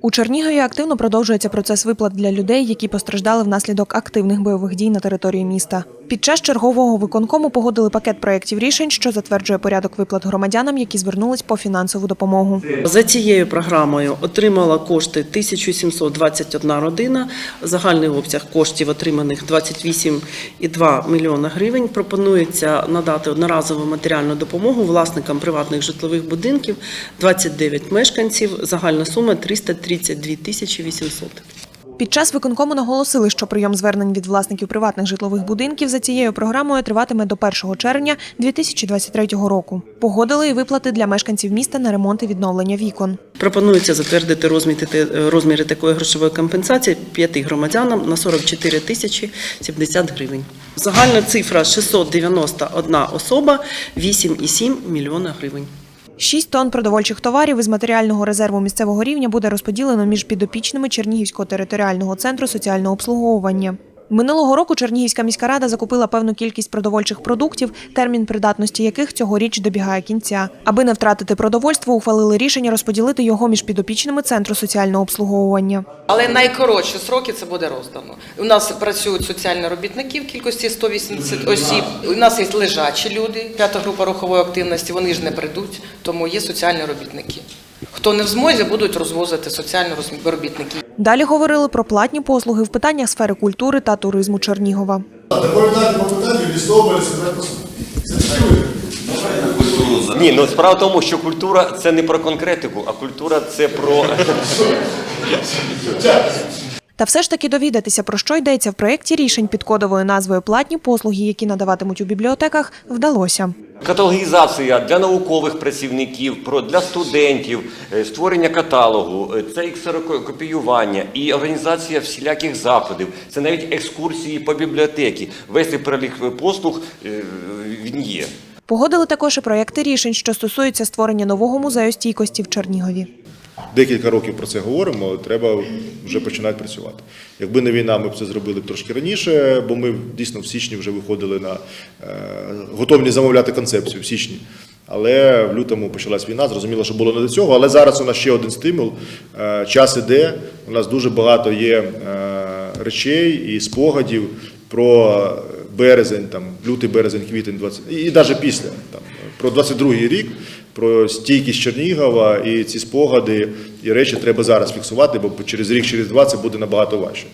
У Чернігові активно продовжується процес виплат для людей, які постраждали внаслідок активних бойових дій на території міста. Під час чергового виконкому погодили пакет проєктів рішень, що затверджує порядок виплат громадянам, які звернулись по фінансову допомогу. За цією програмою отримала кошти 1721 родина. Загальний обсяг коштів отриманих 28,2 мільйона гривень. Пропонується надати одноразову матеріальну допомогу власникам приватних житлових будинків 29 мешканців. Загальна сума 332 тисячі 800. Під час виконкому наголосили, що прийом звернень від власників приватних житлових будинків за цією програмою триватиме до 1 червня 2023 року. Погодили і виплати для мешканців міста на ремонт і відновлення вікон. Пропонується затвердити розміри, такої грошової компенсації п'яти громадянам на 44 тисячі 70 гривень. Загальна цифра 691 особа, 8,7 мільйона гривень. 6 тонн продовольчих товарів із матеріального резерву місцевого рівня буде розподілено між підопічними Чернігівського територіального центру соціального обслуговування. Минулого року Чернігівська міська рада закупила певну кількість продовольчих продуктів, термін придатності яких цьогоріч добігає кінця. Аби не втратити продовольство, ухвалили рішення розподілити його між підопічними центру соціального обслуговування. Але найкоротші сроки це буде роздано. У нас працюють соціальні робітники в кількості 180 осіб. У нас є лежачі люди, п'ята група рухової активності. Вони ж не прийдуть, тому є соціальні робітники. Хто не в змозі, будуть розвозити соціальні робітники. Далі говорили про платні послуги в питаннях сфери культури та туризму Чернігова. Доповідати по питанню чує. Ні, ну справа в тому, що культура це не про конкретику, а культура це про Та все ж таки довідатися, про що йдеться в проєкті рішень під кодовою назвою Платні послуги, які надаватимуть у бібліотеках, вдалося. каталогізація для наукових працівників, для студентів, е, створення каталогу, е, це і ксерокопіювання, і організація всіляких заходів. Це навіть екскурсії по бібліотеці. Весь перелік послуг е, він є. Погодили також і проєкти рішень, що стосуються створення нового музею стійкості в Чернігові. Декілька років про це говоримо, треба вже починати працювати. Якби не війна, ми б це зробили б трошки раніше, бо ми дійсно в січні вже виходили на е, готовні замовляти концепцію в січні. Але в лютому почалась війна, зрозуміло, що було не до цього. Але зараз у нас ще один стимул. Е, час іде. У нас дуже багато є е, речей і спогадів про березень, там, лютий, березень, квітень, 20, і навіть після там, про 22-й рік, про стійкість Чернігова і ці спогади і речі треба зараз фіксувати, бо через рік, через два це буде набагато важче.